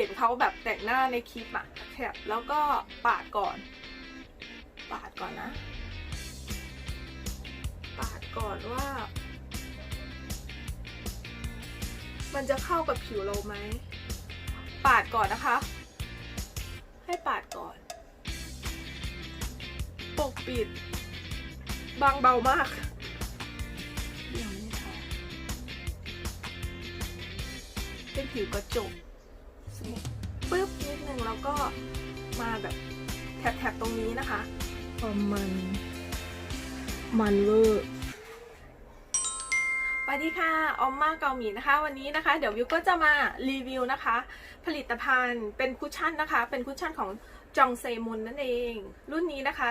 เห็นเขาแบบแต่งหน้าในคลิปอะแคปแล้วก็ปาดก่อน ปาดก่อนนะ ปาดก่อนว่า มันจะเข้ากับผิวเราไหม ปาดก่อนนะคะ ให้ปาดก่อน ปกปิด บางเบามากยังไม่ทาเป็นผิวกระจก ปึ๊บนิดนึงแล้วก็มาแบบแถบๆตรงนี้นะคะพอมันมันเวอร์สวัสดีค่ะ ออมมาเกาหมีนะคะ วันนี้นะคะ เดี๋ยววิวก็จะมารีวิวนะคะ ผลิตภัณฑ์เป็นคุชชั่นนะคะ เป็นคุชชั่นของจองเซมุนนั่นเอง รุ่นนี้นะคะ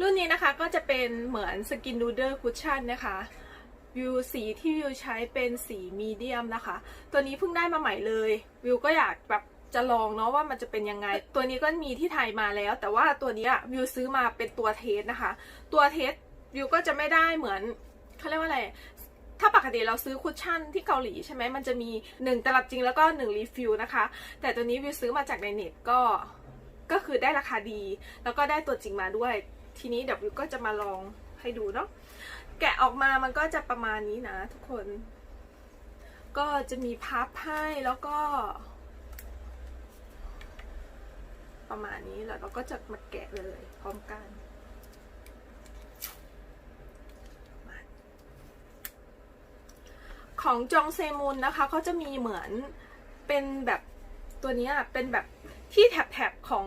รุ่นนี้นะคะก็จะเป็นเหมือนสกินนูเดอร์คุชชั่นนะคะ วิวสีที่วิวใช้เป็นสีมีเดียมนะคะ ตัวนี้เพิ่งได้มาใหม่เลย วิวก็อยากแบบจะลองเนาะว่ามันจะเป็นยังไง ตัวนี้ก็มีที่ไทยมาแล้ว แต่ว่าตัวนี้อะวิวซื้อมาเป็นตัวเทสนะคะ ตัวเทสวิวก็จะไม่ได้เหมือนเขาเรียกว่าอะไร ถ้าปกติเราซื้อคุชชั่นที่เกาหลีใช่ไหมมันจะมี 1 ตลับจริงแล้วก็ 1 รีฟิลนะคะ แต่ตัวนี้วิวซื้อมาจากในเน็ตก็ก็คือได้ราคาดี แล้วก็ได้ตัวจริงมาด้วย ทีนี้เดี๋ยววิวก็จะมาลอง ให้ดูเนาะแกะออกมามันก็จะประมาณนี้นะทุกคน ก็จะมีพับให้แล้วก็ ประมาณนี้แล้วเราก็จะมาแกะเลยพร้อมกันของจองเซมุนนะคะเขาจะมีเหมือนเป็นแบบตัวนี้เป็นแบบที่แถบๆของ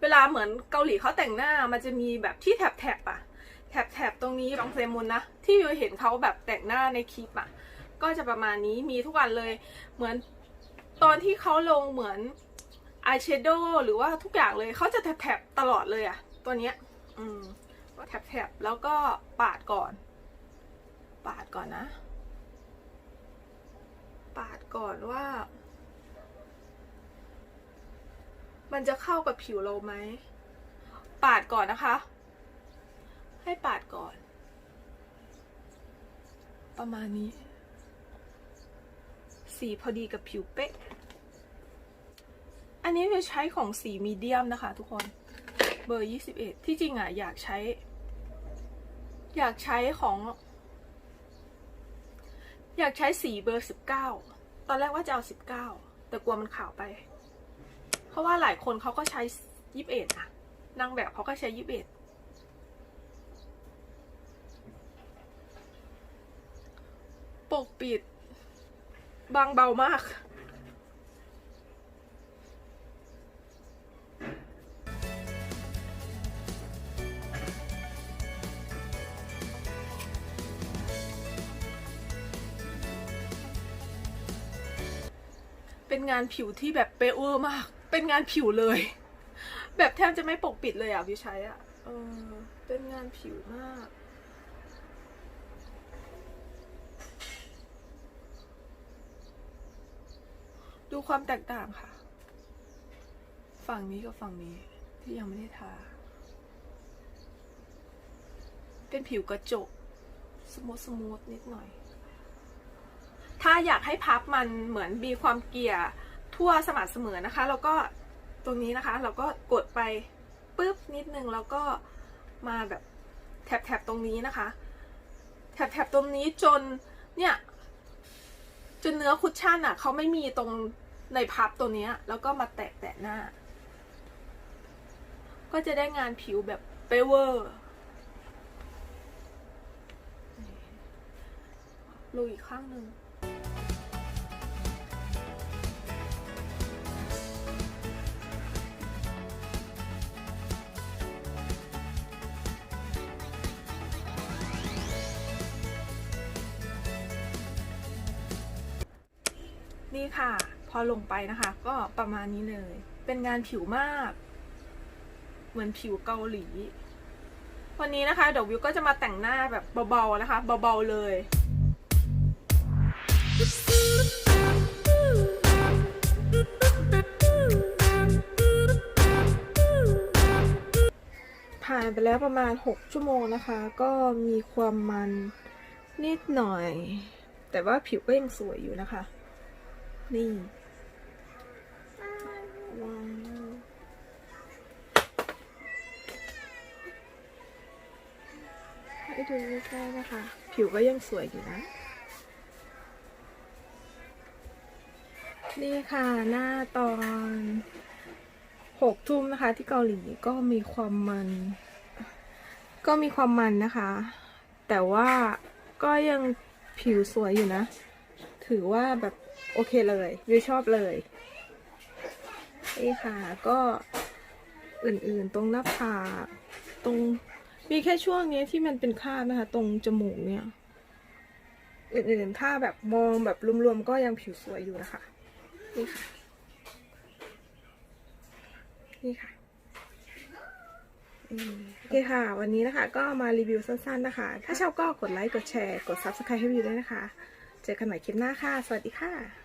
เวลาเหมือนเกาหลีเขาแต่งหน้ามันจะมีแบบที่แถบๆอะ แถบๆตรงนี้จองเซมุนนะ ที่อยู่เห็นเขาแบบแต่งหน้าในคลิปอะก็จะประมาณนี้มีทุกวันเลย เหมือนตอนที่เขาลงเหมือนอายแชโดว์หรือว่าทุกอย่างเลยเขาจะแถบๆตลอดเลยอะตัวเนี้ย อืมแถบๆแล้วก็ปาดก่อน ปาดก่อนนะ ปาดก่อนว่า มันจะเข้ากับผิวเราไหมปาดก่อนนะคะ ให้ปาดก่อน ประมาณนี้ สีพอดีกับผิวเป๊ะ อันนี้เราใช้ของสีมีเดียมนะคะทุกคน เบอร์ 21 ที่จริงอะอยากใช้ อยากใช้ของ อยากใช้สีเบอร์ 19 ตอนแรกว่าจะเอา 19 แต่กลัวมันขาวไป เพราะว่าหลายคนเขาก็ใช้ 21อะนางแบบเขาก็ใช้ 21 ปกปิด บางเบามาก เป็นงานผิวที่แบบเป๊ะเวอร์มาก เป็นงานผิวเลย แบบแทบจะไม่ปกปิดเลยอะวิวใช้อะ เออ เป็นงานผิวมาก ดูความแตกต่างค่ะ ฝั่งนี้กับฝั่งนี้ที่ยังไม่ได้ทา เป็นผิวกระจก สมูทสมูทนิดหน่อย ถ้าอยากให้พับมันเหมือนมีความเกลี่ยทั่วสม่ำเสมอนะคะ แล้วก็ตรงนี้นะคะ เราก็กดไปปุ๊บนิดนึงแล้วก็มาแบบแถบๆตรงนี้นะคะ แถบๆตรงนี้จนเนี่ยจนเนื้อคุชชั่นอะเขาไม่มีตรง ในพับตัวเนี้ยแล้วก็มาแตะแตะหน้า ก็จะได้งานผิวแบบเปเวอร์ลุยอีกข้างหนึ่งนี่ค่ะ พอลงไปนะคะ ก็ประมาณนี้เลย เป็นงานผิวมาก เหมือนผิวเกาหลี วันนี้นะคะเดี๋ยววิวก็จะมาแต่งหน้าแบบเบาๆนะคะเบาๆเลยผ่านไปแล้วประมาณ 6 ชั่วโมงนะคะ ก็มีความมันนิดหน่อย แต่ว่าผิวก็ยังสวยอยู่นะคะ นี่วางให้ดูใกล้ๆนะคะ ผิวก็ยังสวยอยู่นะ นี่ค่ะหน้าตอนหกทุ่มนะคะ ที่เกาหลีก็มีความมัน ก็มีความมันนะคะ แต่ว่าก็ยังผิวสวยอยู่นะ ถือว่าแบบ โอเคเลยวิวชอบเลยนี่ค่ะก็อื่นๆตรงหน้าผากตรงมีแค่ช่วงนี้ที่มันเป็นคราบนะคะ ตรงจมูกเนี่ย อื่นๆถ้าแบบมองแบบรวมๆก็ยังผิวสวยอยู่นะคะ นี่ค่ะ นี่ค่ะโอเคค่ะ วันนี้นะคะ ก็มารีวิวสั้นๆนะคะ ถ้าชอบก็กดไลค์ กดแชร์ กด Subscribe ให้วิวด้วยนะคะ จอกันใหม่คลิปหน้าค่ะ สวัสดีค่ะ